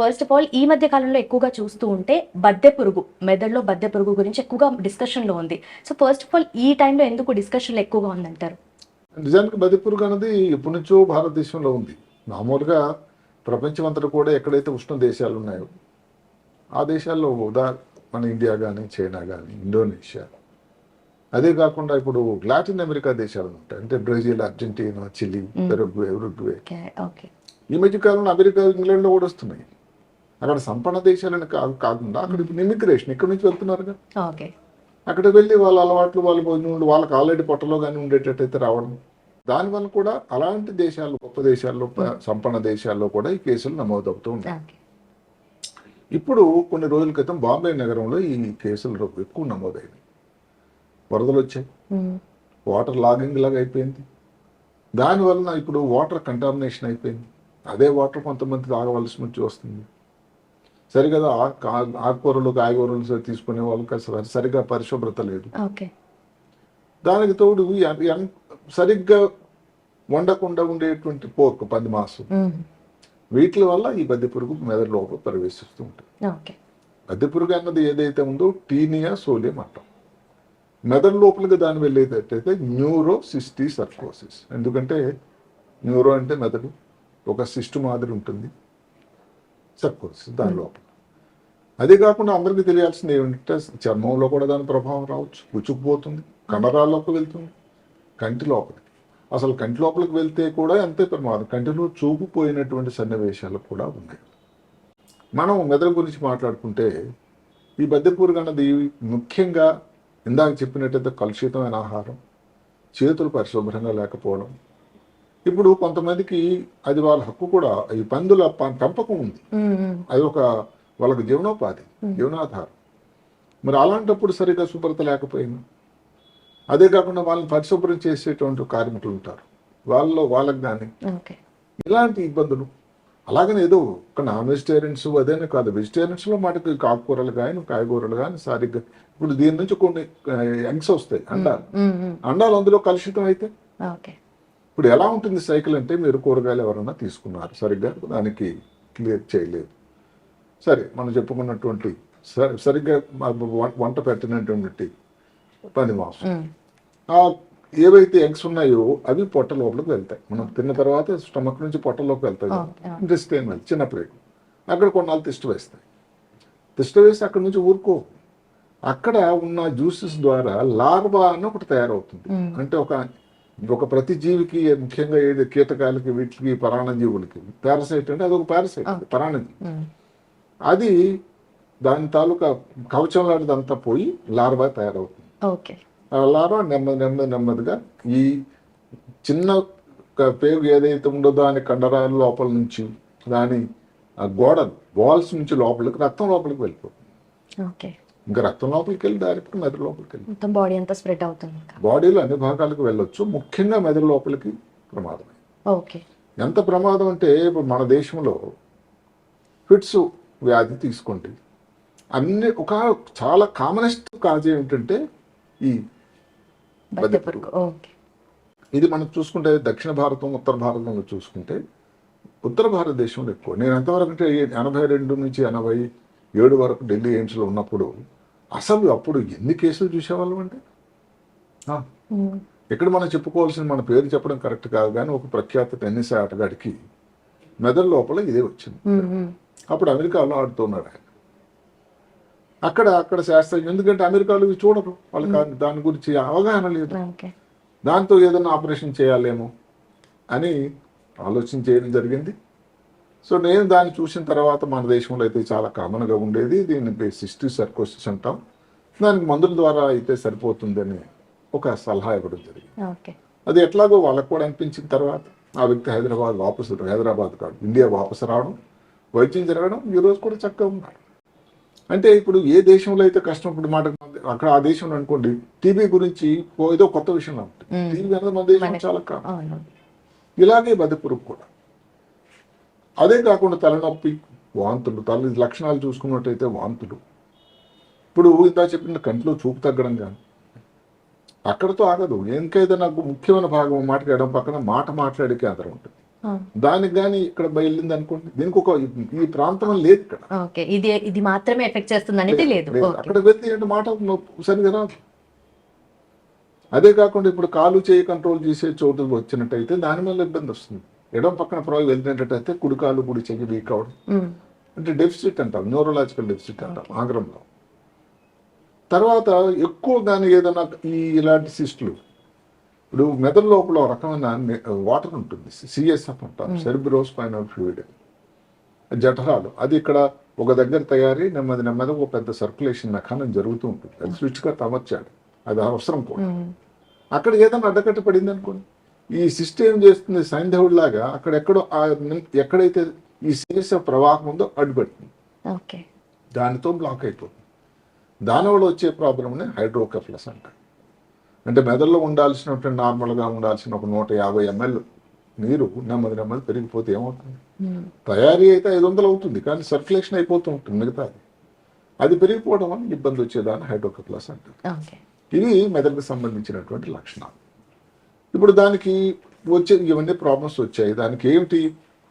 First of all ఈ మధ్య కాలంలో ఎక్కువగా చూస్తూ ఉంటే బద్దె పురుగు మెదడులో బద్దె పురుగు గురించి ఎక్కువగా డిస్కషన్లో ఉంది. సో ఫస్ట్ ఆఫ్ ఆల్ ఈ టైంలో ఎందుకు డిస్కషన్లో ఎక్కువగా ఉందంటారు? నిజానికి బదిపురుగు అనేది ఎప్పటి నుంచో భారతదేశంలో ఉంది. మామూలుగా ప్రపంచం అంతటా కూడా ఎక్కడైతే ఉష్ణ దేశాలు ఉన్నాయో ఆ దేశాల్లో ఉదా మన ఇండియా కానీ చైనా కానీ ఇండోనేషియా అదే కాకుండా ఇప్పుడు లాటిన్ అమెరికా దేశాలు ఉంటాయి. అంటే Brazil Argentina Chile Paraguay Uruguay. Okay okay. ఈ మధ్య కాలంలో అమెరికా ఇంగ్లాండ్లో కూడా వస్తున్నాయి. అక్కడ సంపన్న దేశాలని కాదు కాకుండా అక్కడ ఇప్పుడు ఇమిగ్రేషన్ ఇక్కడ నుంచి వెళ్తున్నారుగా? ఓకే. అక్కడ వెళ్ళి వాళ్ళ అలవాట్లు వాళ్ళ భోజనం వాళ్ళకి ఆల్రెడీ పొట్టలో కానీ ఉండేటట్టయితే రావడం. దానివల్ల కూడా అలాంటి దేశాలు గొప్ప దేశాల్లో ప- సంపన్న దేశాల్లో కూడా ఈ కేసులు నమోదవుతూ ఉంటాయి ఇప్పుడు కొన్ని రోజుల క్రితం బాంబే నగరంలో ఈ కేసులు ఎక్కువ నమోదైనవి వరదలు వచ్చాయి. వాటర్ లాగింగ్ లాగా అయిపోయింది. దానివలన ఇప్పుడు వాటర్ కంటామినేషన్ అయిపోయింది. అదే వాటర్ కొంతమంది తాగవలసి వచ్చి వస్తుంది. సరిగా ఆకుకూరలు కాయగూరలు తీసుకునే వాళ్ళకి అసలు సరిగా పరిశుభ్రత లేదు. దానికి తోడు సరిగ్గా వండకుండా ఉండేటువంటి పోర్క్ పంది మాంసం. వీటి వల్ల ఈ బద్దె పురుగు మెదడు లోపల ప్రవేశిస్తూ ఉంటుంది. బద్దె పురుగు అన్నది ఏదైతే ఉందో టీనియా సోలియం అంటాం. మెదడు లోపలికి దాని వెళ్ళేటట్టయితే న్యూరో సిస్టీ సర్కోసిస్ ఎందుకంటే న్యూరో అంటే మెదడు. ఒక సిస్టు మాదిరి ఉంటుంది. సర్కోసిస్ దాని లోపల అదే కాకుండా అందరికీ తెలియాల్సింది ఏమిటంటే చర్మంలో కూడా దాని ప్రభావం రావచ్చు గుచ్చుకుపోతుంది కండరాల్లోకి వెళ్తుంది కంటి లోపలికి. అసలు కంటి లోపలికి వెళ్తే కూడా అంతే ప్రమాదం? కంటిలో చూపుపోయినటువంటి సన్నివేశాలు కూడా ఉన్నాయి. మనం మెదడు గురించి మాట్లాడుకుంటే ఈ బద్దెపూరు అన్నది ముఖ్యంగా ఇందాక చెప్పినట్టయితే కలుషితమైన ఆహారం చేతులు పరిశుభ్రంగా లేకపోవడం ఇప్పుడు కొంతమందికి అది వాళ్ళ హక్కు కూడా ఈ పందుల పెంపకం ఉంది. అది ఒక వాళ్ళకి జీవనోపాధి జీవనాధారం. మరి అలాంటప్పుడు సరిగా శుభ్రత లేకపోయింది అదే కాకుండా వాళ్ళని పరిశుభ్రం చేసేటువంటి కార్మికులు ఉంటారు. వాళ్ళలో వాళ్ళకి కానీ ఇలాంటి ఇబ్బందులు. అలాగనే ఏదో ఒక నాన్ వెజిటేరియన్స్ అదేనే కాదు వెజిటేరియన్స్లో మటుకు కాకూరలు కానీ కాయగూరలు కానీ సరిగ్గా ఇప్పుడు దీని నుంచి కొన్ని ఎగ్స్ వస్తాయి అండాలు. అండాలు అందులో కలుషితం అయితే? ఇప్పుడు ఎలా ఉంటుంది సైకిల్ అంటే మీరు కూరగాయలు ఎవరైనా తీసుకున్నారు. సరిగ్గా దానికి క్లియర్ చేయలేదు. సరే మనం చెప్పుకున్నటువంటి సరి సరిగ్గా వంట పెట్టినటువంటి పంది మాంసం. ఆ ఏవైతే ఎగ్స్ ఉన్నాయో అవి పొట్ట లోపలికి వెళ్తాయి. మనం తిన్న తర్వాత స్టమక్ నుంచి పొట్టలోకి వెళ్తాయి. ఇంటెస్టైన్ వెళ్తాయి చిన్నప్పుడు అక్కడ కొన్నాళ్ళు తిష్ట వేస్తాయి. తిష్ట వేసి అక్కడ నుంచి ఊరుకో. అక్కడ ఉన్న జ్యూసెస్ ద్వారా లార్వా అని ఒకటి తయారవుతుంది. అంటే ఒక ఒక ప్రతి జీవికి ముఖ్యంగా ఏది కీటకాలకి వీటికి పరాణజీవులకి? పారసైట్ అంటే అది ఒక పారసైట్ పరాణజీవి. అది దాని తాలూకా కవచం లాంటిదంతా పోయి లార్వా తయారవుతుంది. లార్వా నెమ్మది నెమ్మది నెమ్మదిగా ఈ చిన్న పేగు ఏదైతే ఉందో దాని కండరాల లోపల నుంచి దాని ఆ గోడలు వాల్స్ నుంచి లోపలికి రక్తం లోపలికి వెళ్ళిపోతుంది. ఓకే. ఇంకా రక్తం లోపలికి వెళ్ళి డైరెక్ట్ మెదడు లోపలికి వెళ్ళి. మొత్తం బాడీ అంతా స్ప్రెడ్ అవుతుంది బాడీలో అన్ని భాగాలకు వెళ్ళొచ్చు. ముఖ్యంగా మెదడు లోపలికి ప్రమాదమే. ఓకే. ఎంత ప్రమాదం అంటే ఇప్పుడు మన దేశంలో ఫిట్స్ వ్యాధి తీసుకోండి. అన్ని ఒక చాలా కామనెస్ట్ కాజ్ ఏమిటంటే ఈ ఇది మనం చూసుకుంటే దక్షిణ భారతం ఉత్తర భారతంలో చూసుకుంటే ఉత్తర భారతదేశంలో ఎక్కువ. నేను ఎంతవరకు అంటే ఎనభై రెండు నుంచి ఎనభై ఏడు వరకు ఢిల్లీ ఎయిమ్స్లో ఉన్నప్పుడు అసలు అప్పుడు ఎన్ని కేసులు చూసేవాళ్ళం అంటే ఆ, ఇక్కడ మనం చెప్పుకోవాల్సిన మన పేరు చెప్పడం కరెక్ట్ కాదు కానీ ఒక ప్రఖ్యాత టెన్నిస్ ఆటగాడికి మెదడు లోపల ఇదే వచ్చింది. అప్పుడు అమెరికాలో ఆడుతున్నాడు ఆయన. అక్కడ అక్కడ శాస్త్రం ఎందుకంటే అమెరికాలో ఇవి చూడరు. వాళ్ళకి దాని గురించి అవగాహన లేదు. దాంతో ఏదైనా ఆపరేషన్ చేయాలేమో అని ఆలోచన చేయడం జరిగింది. సో నేను దాన్ని చూసిన తర్వాత మన దేశంలో అయితే చాలా కామన్గా ఉండేది. దీన్ని సిస్టీ సర్కోసిస్ అంటాం. దానికి మందుల ద్వారా అయితే సరిపోతుందని ఒక సలహా ఇవ్వడం జరిగింది. అది ఎట్లాగో వాళ్ళకు కూడా అనిపించిన తర్వాత ఆ వ్యక్తి హైదరాబాద్ వాపసు హైదరాబాద్ కాదు ఇండియా వాపసు రావడం వైద్యం జరగడం ఈ రోజు కూడా చక్కగా ఉన్నారు అంటే ఇప్పుడు ఏ దేశంలో అయితే కష్టం ఇప్పుడు మాట అక్కడ ఆ దేశంలో అనుకోండి టీబీ గురించి ఏదో కొత్త విషయంలో ఉంటుంది. టీబీ అనేది మన దేశం చాలా కాదు ఇలాగే బద్దపురుగు కూడా. అదే కాకుండా తలనొప్పి వాంతులు తల లక్షణాలు చూసుకున్నట్టయితే వాంతులు. ఇప్పుడు ఇంత చెప్పిన కంట్లో చూపు తగ్గడం కానీ. అక్కడతో ఆగదు. ఇంకైతే నాకు ముఖ్యమైన భాగం మాట్లాడడం పక్కన మాట మాట్లాడే కేంద్రం ఉంటుంది. దానికి కానీ ఇక్కడ బయలుదేరింది అనుకోండి దీనికి ఒక ఈ ప్రాంతం లేదు ఇక్కడ. ఇది ఇది మాత్రమే ఎఫెక్ట్ చేస్తుంది అనేది లేదు. అక్కడ వెళ్తే మాట సరిగా రాదు. అదే కాకుండా ఇప్పుడు కాలు చేయి కంట్రోల్ చేసే చోటు వచ్చినట్టయితే దాని వల్ల ఇబ్బంది వస్తుంది. ఎడం పక్కన ప్రాబ్లం వెళ్తున్నట్టయితే కుడి కాలు కుడి చెయ్యి వీక్ అవడం అంటే డెఫిసిట్ అంటాం న్యూరలాజికల్ డెఫిసిట్ అంటాం ఆగ్రంలో తర్వాత ఎక్కువ కానీ ఏదైనా ఈ ఇలాంటి సిస్టులు ఇప్పుడు మెదడు లోపల రకమైన వాటర్ ఉంటుంది సిఎస్ఎఫ్ అంటాం సెరిబ్రో స్పైనల్ ఫ్లూయిడ్ జఠరాలు. అది ఇక్కడ ఒక దగ్గర తయారీ నెమ్మది నెమ్మది ఒక పెద్ద సర్క్యులేషన్ మెకానం జరుగుతూ ఉంటుంది. అది స్విచ్గా తమర్చాడు అది అవసరం కూడా. అక్కడ ఏదైనా అడ్డకట్ట పడింది అనుకోండి ఈ సిస్టమ్ ఏం చేస్తుంది? సైంధవుడి లాగా అక్కడెక్కడో ఎక్కడైతే ఈ సిఎస్ఎఫ్ ప్రవాహం ఉందో అడ్డుపెడుతుంది దానితో బ్లాక్ అయిపోతుంది. దానివల్ల వచ్చే ప్రాబ్లమ్ని హైడ్రోకెఫ్లస్ అంటారు. అంటే మెదడులో ఉండాల్సినటువంటి నార్మల్గా ఉండాల్సిన ఒక నూట యాభై ఎంఎల్ నీరు నెమ్మది నెమ్మది పెరిగిపోతే ఏమవుతుంది? తయారీ అయితే ఐదు వందలు అవుతుంది కానీ సర్క్యులేషన్ అయిపోతూ ఉంటుంది మిగతాది అది. పెరిగిపోవడం వల్ల ఇబ్బంది వచ్చేదాన్ని హైడ్రోకెఫ్లస్ అంటారు. ఇవి మెదడుకు సంబంధించినటువంటి లక్షణాలు. ఇప్పుడు దానికి వచ్చే ఇవన్నీ ప్రాబ్లమ్స్ వచ్చాయి. దానికి ఏమిటి?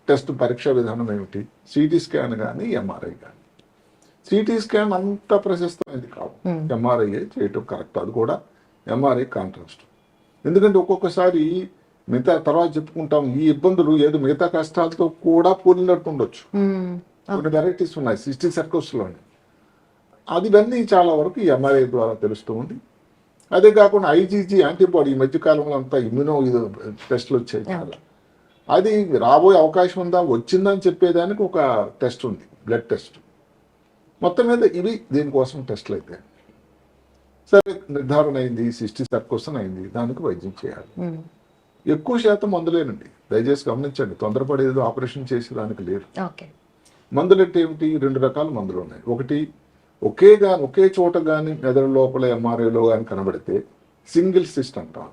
టెస్ట్ పరీక్షా విధానం ఏమిటి? సిటీ స్కాన్ కానీ ఎంఆర్ఐ కానీ సిటీ స్కాన్ అంత ప్రశస్తమైనది కాదు. Hmm. ఎంఆర్ఐ చేయటం కరెక్ట్ అది కూడా ఎంఆర్ఐ కాంట్రాస్ట్ ఎందుకంటే ఒక్కొక్కసారి మిగతా తర్వాత చెప్పుకుంటాం ఈ ఇబ్బందులు ఏదో మిగతా కష్టాలతో కూడా పోలినట్టు ఉండొచ్చు ఉమ్, కొన్ని వెరైటీస్ ఉన్నాయి. సిస్టీ సర్కిల్స్లోని అది ఇవన్నీ చాలా వరకు ఎంఆర్ఐ ద్వారా తెలుస్తూ ఉంది. అదే కాకుండా ఐజీజీ యాంటీబాడీ ఈ మధ్యకాలంలో అంతా ఇమ్యూనో ఇది టెస్ట్లు వచ్చాయి చాలా. అది రాబోయే అవకాశం ఉందా? వచ్చిందని చెప్పేదానికి ఒక టెస్ట్ ఉంది బ్లడ్ టెస్ట్. మొత్తం మీద ఇవి దీనికోసం టెస్ట్లు అయితే. సరే నిర్ధారణ అయింది సిస్టీ సర్కోసన్ అయింది దానికి వైద్యం చేయాలి. ఎక్కువ శాతం మందులేనండి దయచేసి గమనించండి తొందరపడేది ఆపరేషన్ చేసేదానికి లేదు. మందులు అంటే ఏమిటి? రెండు రకాల మందులు ఉన్నాయి. ఒకటి ఒకే గా ఒకే చోట కానీ మెదడు లోపల ఎంఆర్ఐలో కానీ కనబడితే సింగిల్ సిస్ట్ అంటాం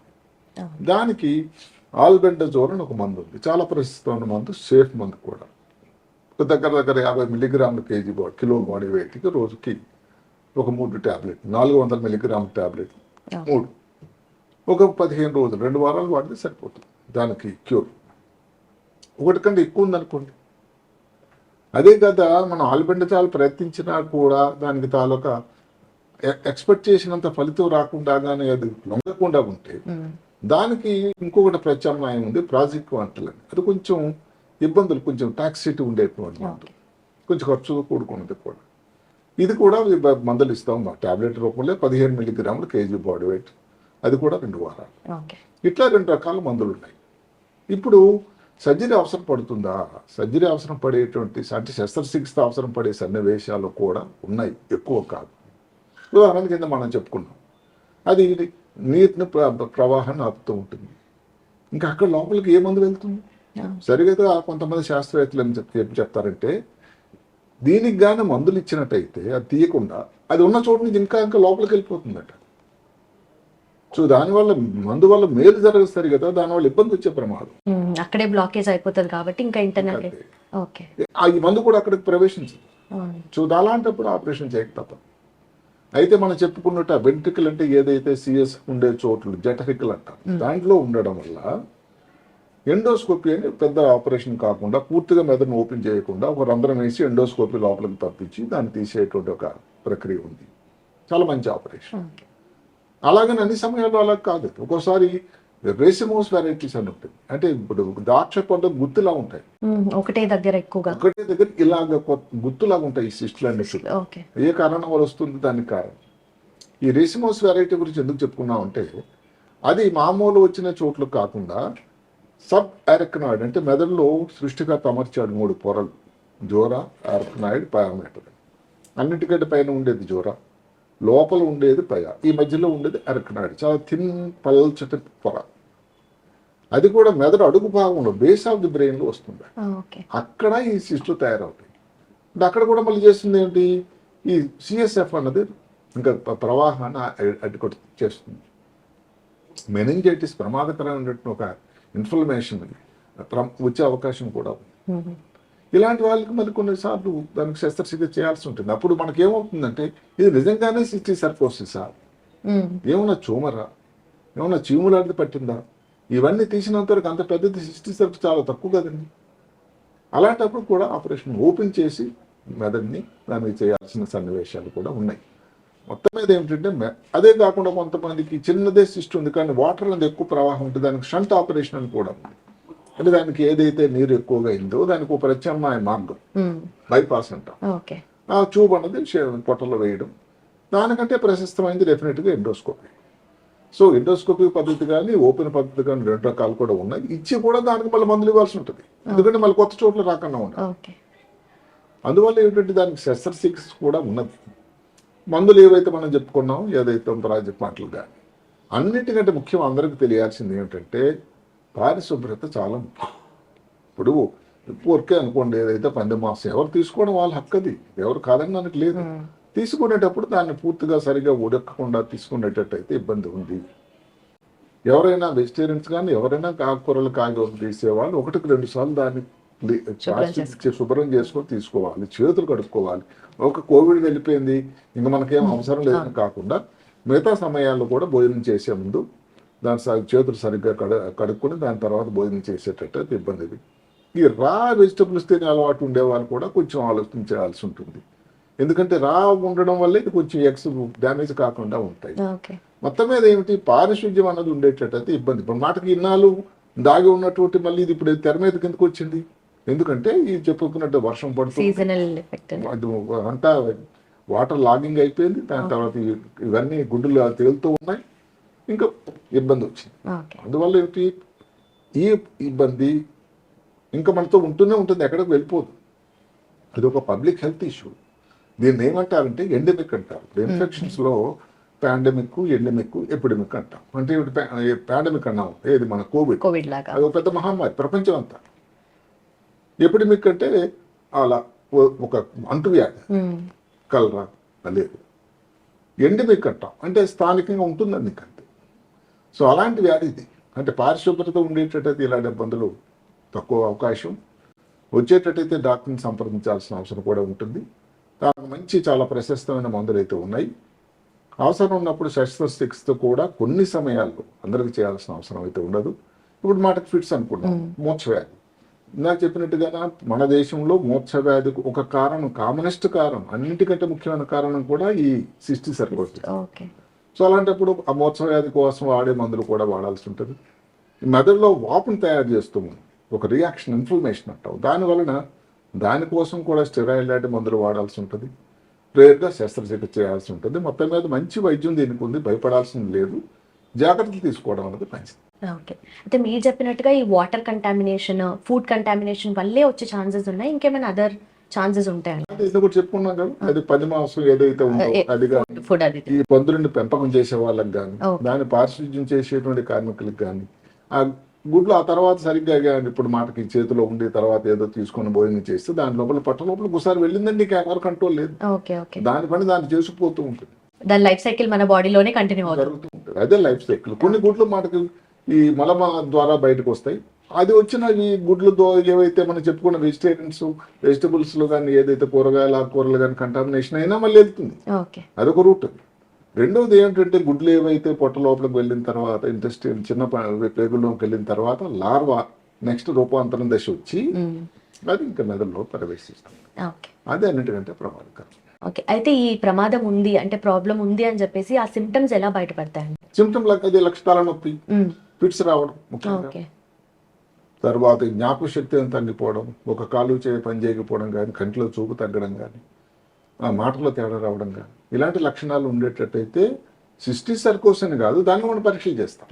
దానికి ఆల్బెండజోల్ అని ఒక మందు ఉంది. చాలా ప్రసిద్ధమైన మందు సేఫ్ మందు కూడా. ఒక దగ్గర దగ్గర యాభై మిల్లీగ్రాముల కేజీ కిలో బాడీ వెయిట్కి రోజుకి ఒక మూడు ట్యాబ్లెట్ నాలుగు వందల మిల్లీగ్రామ్ ట్యాబ్లెట్. మూడు. ఒక పదిహేను రోజులు రెండు వారాలు వాడితే సరిపోతుంది. దానికి క్యూర్. ఒకటి కంటే ఎక్కువ ఉందనుకోండి. అదే కదా మనం ఆల్బెండజాలు ప్రయత్నించినా కూడా దానికి తాలూకా ఎక్స్పెక్ట్ చేసినంత ఫలితం రాకుండా కానీ అది లొంగకుండా ఉంటే దానికి ఇంకొకటి ప్రత్యామ్నాయం ఉంది ప్రాజెక్ట్ వంటలు అని అది కొంచెం ఇబ్బందులు కొంచెం టాక్సిటీ ఉండేటువంటి కొంచెం ఖర్చుతో కూడుకున్నది కూడా. ఇది కూడా మందులు ఇస్తాం మా టాబ్లెట్ రూపంలో పదిహేను మిల్లీగ్రాములు కేజీ బాడీ వెయిట్. అది కూడా రెండు వారాలు. ఇట్లా రెండు రకాల మందులు ఉన్నాయి ఇప్పుడు సర్జరీ అవసరం పడుతుందా? సర్జరీ అవసరం పడేటువంటి అంటే శస్త్రచికిత్స అవసరం పడే సన్నివేశాలు కూడా ఉన్నాయి ఎక్కువ కాదు. ఉదాహరణ కింద మనం చెప్పుకున్నాం. అది నీటిని ప్ర- ప్రవాహాన్ని ఆపుతూ ఉంటుంది. ఇంకా అక్కడ లోపలికి ఏ మందు వెళ్తుంది? సరిగ్గా కొంతమంది శాస్త్రవేత్తలు ఏం చెప్ ఏం చెప్తారంటే దీనికి గాని మందులు ఇచ్చినట్టయితే అది తీయకుండా అది ఉన్న చోటు నుంచి ఇంకా ఇంకా లోపలికి వెళ్ళిపోతుందట. సో దానివల్ల మందు వల్ల మేలు జరగదు సరి కదా దానివల్ల ఇబ్బంది వచ్చే ప్రమాదం. అక్కడే బ్లాకేజ్ అయిపోతుంది కాబట్టి ఇంకా ఇంటర్నల్. ఓకే. ఈ మందు కూడా అక్కడికి ప్రవేశించదు. సో అలాంటప్పుడు ఆపరేషన్ చేయక తప్పదు. అయితే మనం చెప్పుకున్నట్టు ఆ వెంట్రికల్ అంటే ఏదైతే సిఎస్ ఉండే చోట్లు జఠరికల్ అంటారు దాంట్లో ఉండడం వల్ల ఎండోస్కోపీ అని పెద్ద ఆపరేషన్ కాకుండా పూర్తిగా మెదడును ఓపెన్ చేయకుండా ఒక రంధ్రం వేసి ఎండోస్కోపీ లోపలికి తప్పించి దాన్ని తీసేటువంటి ఒక ప్రక్రియ ఉంది. చాలా మంచి ఆపరేషన్. అలాగని అన్ని సమయాల్లో అలా కాదు. ఒక్కోసారి రేసిమోస్ వెరైటీస్ అని ఉంటాయి. అంటే ఇప్పుడు ద్రాక్ష పండు గుత్తులా ఉంటాయి. ఒకటే దగ్గర ఎక్కువగా. ఒకటే దగ్గర ఇలాగ గుత్తులాగా ఉంటాయి ఈ సిస్టులు అన్ని ఏ కారణం వల్ల వస్తుంది దానికి కారణం? ఈ రేసిమోస్ వెరైటీ గురించి ఎందుకు చెప్పుకున్నాం అంటే అది మామూలు వచ్చిన చోట్లకు కాకుండా సబ్ ఎరక్నాయిడ్ అంటే మెదడులో సృష్టికర్త అమర్చాడు మూడు పొరలు. జోరా ఎరక్నాయిడ్ పయామీటర్. అన్నిటికంటే పైన ఉండేది జోరా. లోపల ఉండేది పయ ఈ మధ్యలో ఉండేది ఎరక్నాయిడ్ చాలా థిన్ పల్చటి పొర. అది కూడా మెదడు అడుగు భాగంలో బేస్ ఆఫ్ ది బ్రెయిన్లో వస్తుంది. అక్కడ ఈ సిస్టులు తయారవుతాయి. అక్కడ కూడా మళ్ళీ చేస్తుంది ఏంటి? ఈ సిఎస్ఎఫ్ అన్నది ఇంకా ప్రవాహాన్ని అడ్డుకొట్టు చేస్తుంది. మెనింజైటిస్ ప్రమాదకరమైనటువంటి ఒక ఇన్ఫ్లమేషన్ వచ్చే అవకాశం కూడా ఉంది. ఇలాంటి వాళ్ళకి మరి కొన్నిసార్లు దానికి శస్త్రచికిత్స చేయాల్సి ఉంటుంది. అప్పుడు మనకి ఏమవుతుందంటే ఇది నిజంగానే సిటీ సర్కోసిసా ఏమన్నా చూమరా? ఏమన్నా చీములాంటిది పట్టిందా? ఇవన్నీ తీసినంత వరకు అంత పెద్దది సిస్టీ సర్కిల్ చాలా తక్కువ కదండి. అలాంటప్పుడు కూడా ఆపరేషన్ ఓపెన్ చేసి మెదడుని దానికి చేయాల్సిన సన్నివేశాలు కూడా ఉన్నాయి. మొత్తం మీద ఏమిటంటే మె- అదే కాకుండా కొంతమందికి చిన్నదే సిస్ట్ ఉంది కానీ వాటర్ అనేది ఎక్కువ ప్రవాహం ఉంటుంది దానికి షంట్ ఆపరేషన్ అని కూడా ఉంది. అంటే దానికి ఏదైతే నీరు ఎక్కువగా అయిందో దానికి ఒక ప్రత్యామ్నాయ మార్గం. బైపాస్ అంటాం. ఓకే ఆ ట్యూబ్ అన్నది పొట్టలో వేయడం. దానికంటే ప్రశస్తమైంది డెఫినెట్గా ఎండోస్కోపీ. సో ఎండోస్కోపీ పద్ధతి కానీ ఓపెన్ పద్ధతి కానీ రెండు రకాలు కూడా ఉన్నాయి. ఇచ్చి కూడా దానికి మళ్ళీ మందులు ఇవ్వాల్సి ఉంటుంది. ఎందుకంటే మళ్ళీ కొత్త చోట్ల రాకుండా ఉండాలి. అందువల్ల ఏంటంటే దానికి శస్త్రచికిత్స కూడా ఉన్నది. మందులు ఏవైతే మనం చెప్పుకున్నాం ఏదైతే ప్రాజెక్ట్ మాటలు కానీ అన్నిటికంటే ముఖ్యం అందరికీ తెలియాల్సింది ఏమిటంటే పారిశుభ్రత చాలా ముఖ్యం. ఇప్పుడు ఊరికే అనుకోండి ఏదైతే పంది మాసం ఎవరు తీసుకోవడం వాళ్ళ హక్కది ఎవరు కాదని మనకు లేదు. తీసుకునేటప్పుడు దాన్ని పూర్తిగా సరిగా ఉడకకుండా తీసుకునేటట్టయితే ఇబ్బంది ఉంది. ఎవరైనా వెజిటేరియన్స్ కానీ ఎవరైనా ఆకుకూరలు కాయగూరలు తీసేవాళ్ళు ఒకటికి రెండు సార్లు దాన్ని శుభ్రం చేసుకొని తీసుకోవాలి. చేతులు కడుక్కోవాలి. ఒక కోవిడ్ వెళ్ళిపోయింది ఇంకా మనకేం అవసరం లేదని కాకుండా మిగతా సమయాల్లో కూడా భోజనం చేసే ముందు దాని చేతులు సరిగ్గా కడ కడుక్కొని దాని తర్వాత భోజనం చేసేటట్టు ఇబ్బంది ఇది ఈ రా వెజిటబుల్స్ తినే అలవాటు ఉండే వాళ్ళు కూడా కొంచెం ఆలోచించాల్సి ఉంటుంది. ఎందుకంటే రా ఉండడం వల్ల ఇది కొంచెం ఎక్స్ డ్యామేజ్ కాకుండా ఉంటాయి. మొత్తం మీద ఏమిటి? పారిశుద్ధ్యం అన్నది ఉండేటట్టయితే ఇబ్బంది. ఇప్పుడు మాటకి ఇన్నాళ్ళు దాగి ఉన్నటువంటి మళ్ళీ ఇది ఇప్పుడు తెర మీద కిందకు వచ్చింది? ఎందుకంటే ఇది చెప్పుకున్నట్టు వర్షం పడుతుంది. అంతా వాటర్ లాగింగ్ అయిపోయింది. దాని తర్వాత ఇవన్నీ గుడ్డులు తేలుతూ ఉన్నాయి. ఇంకా ఇబ్బంది వచ్చింది. అందువల్ల ఏమిటి? ఈ ఇబ్బంది ఇంకా మనతో ఉంటూనే ఉంటుంది ఎక్కడికి వెళ్ళిపోదు. ఇది ఒక పబ్లిక్ హెల్త్ ఇష్యూ. దీన్ని ఏమంటారంటే ఎండమిక్ అంటారు. ఇప్పుడు ఇన్ఫెక్షన్స్లో పాండమిక్ ఎండమిక్ ఎపిడమిక్ అంటాం. అంటే పాండమిక్ అన్నాం. ఏది? మన కోవిడ్. కోవిడ్ లాగా. అది ఒక పెద్ద మహమ్మారి ప్రపంచం అంతా. ఎపిడమిక్ అంటే అలా ఒక అంటువ్యాధి. కలరా? లేదు. ఎండమిక్ అంటాం. అంటే స్థానికంగా ఉంటుందని నీకు అంతే సో అలాంటి వ్యాధి ఇది అంటే పారిశుభ్రత ఉండేటట్టయితే ఇలాంటి ఇబ్బందులు తక్కువ అవకాశం. వచ్చేటట్టయితే డాక్టర్ని సంప్రదించాల్సిన అవసరం కూడా ఉంటుంది. దానికి మంచి చాలా ప్రశస్తమైన మందులు అయితే ఉన్నాయి. అవసరం ఉన్నప్పుడు శస్త్రచికిత్స కూడా కొన్ని సమయాల్లో అందరికి చేయాల్సిన అవసరం అయితే ఉండదు. ఇప్పుడు మాటకు ఫిట్స్ అనుకున్నాం మూర్ఛవ్యాధి నాకు చెప్పినట్టుగా మన దేశంలో మూర్ఛవ్యాధికి ఒక కారణం కామనెస్ట్ కారణం అన్నిటికంటే ముఖ్యమైన కారణం కూడా ఈ సిస్టీ సర్కోసిస్ ఓకే సో అలాంటప్పుడు ఆ మూర్ఛవ్యాధి కోసం వాడే మందులు కూడా వాడాల్సి ఉంటుంది. మెదడులో వాపును తయారు చేస్తూ ఉంది ఒక రియాక్షన్ ఇన్ఫ్లమేషన్ అంటాం దాని వలన దానికోసం కూడా స్టెరాయిడ్ లాంటి మందులు వాడాల్సి ఉంటుంది. రేర్గా శస్త్రచికిత్స చేయాల్సి ఉంటుంది. మొత్తం మీద మంచి వైద్యం దీనికి ఉంది. భయపడాల్సింది లేదు. జాగ్రత్తలు తీసుకోవడం అనేది మంచిది. ఓకే. అయితే మీరు చెప్పినట్టుగా ఈ వాటర్ కంటామినేషన్ ఫుడ్ కంటామినేషన్ వల్లే వచ్చే ఛాన్సెస్ ఉన్నాయి. ఇంకేమైనా అదర్ ఛాన్సెస్ చెప్పుకున్నాం కదా అది పది మాసం ఏదైతే ఉందో అది కానీ ఫుడ్ అది ఈ పందులని పెంపకం చేసే వాళ్ళకి కానీ. దాన్ని పారిశుద్ధ్యం చేసేటువంటి కార్మికులకు కానీ ఆ గుడ్లు ఆ తర్వాత సరిగ్గా కానీ ఇప్పుడు మాటకి చేతిలో ఉండి తర్వాత ఏదో తీసుకొని భోజనం చేస్తే దాని లోపల పట్ట లోపల ఒకసారి వెళ్ళిందండి నీకు ఎవరు కంట్రోల్ లేదు. దాని పని దాన్ని చేసుకుపోతూ ఉంటుంది. దాని లైఫ్ సైకిల్ మన బాడీలోనే కంటిన్యూ అవుతుంది. జరుగుతూ ఉంటుంది. అదే లైఫ్ సైకిల్. కొన్ని గుడ్లు మాటకి ఈ మలమ ద్వారా బయటకు వస్తాయి. అది వచ్చిన ఈ గుడ్లు దో ఏవైతే మనం చెప్పుకున్న వెజిటేరియన్స్ వెజిటబుల్స్లో కానీ ఏదైతే కూరగాయలు ఆకుకూరలు కానీ కంటామినేషన్ అయినా మళ్ళీ వెళ్తుంది. అదొక రూట్. రెండవది ఏంటంటే గుడ్లు ఏవైతే పొట్ట లోపలికి వెళ్ళిన తర్వాత ఇంటెస్టిన్ చిన్న పేగుల్లోకి వెళ్ళిన తర్వాత లార్వా నెక్స్ట్ రూపాంతరం దశ వచ్చి అది ఇంకా మెదడులో ప్రవేశిస్తుంది. అదే అన్నిటికంటే ప్రమాదకరం. ఓకే. అయితే ఈ ప్రమాదం ఉంది అంటే ప్రాబ్లం ఉంది అని చెప్పేసి ఆ సిమ్టమ్స్ ఎలా బయటపడతాయండి? సిమ్టమ్ అది లక్షణాల నొప్పి. ఫిట్స్ రావడం తర్వాత ఈ జ్ఞాపక శక్తి అని తగ్గిపోవడం ఒక కాలు చేయి పని చేయకపోవడం కానీ కంటిలో చూపు తగ్గడం కానీ ఆ మాటలో తేడా రావడం కానీ ఇలాంటి లక్షణాలు ఉండేటట్టయితే సిస్టీ సర్కోస్ అని కాదు దాన్ని మనం పరీక్షలు చేస్తాం.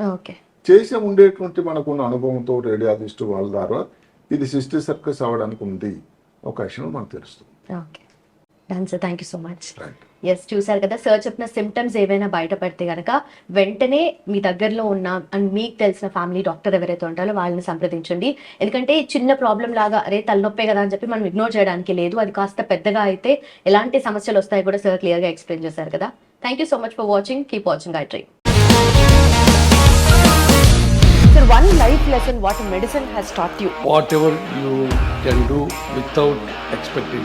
చేసే ఉండేటువంటి మనకున్న అనుభవంతో రేడియాలజిస్ట్ వాళ్ళ ద్వారా ఇది సిస్టీ సర్కస్ అవ్వడానికి ఉంది. అవకాశం మనకు తెలుస్తుంది. Thank you so much. Yes చూసారు కదా సార్ చెప్పిన సిమ్టమ్స్ ఏవైనా బయటపడితే కనుక వెంటనే మీ దగ్గరలో ఉన్న అండ్ మీకు తెలిసిన ఫ్యామిలీ డాక్టర్ ఎవరైతే ఉంటారో వాళ్ళని సంప్రదించండి. ఎందుకంటే చిన్న ప్రాబ్లం లాగా అరే తలనొప్పే కదా అని చెప్పి మనం ఇగ్నోర్ చేయడానికి లేదు. అది కాస్త పెద్దగా అయితే ఎలాంటి సమస్యలు వస్తాయి కూడా సార్ క్లియర్గా ఎక్స్ప్లెయిన్ చేశారు కదా. Thank you so much for watching keep watching I tree Sir, one life lesson what medicine has taught you. whatever you can do without expecting.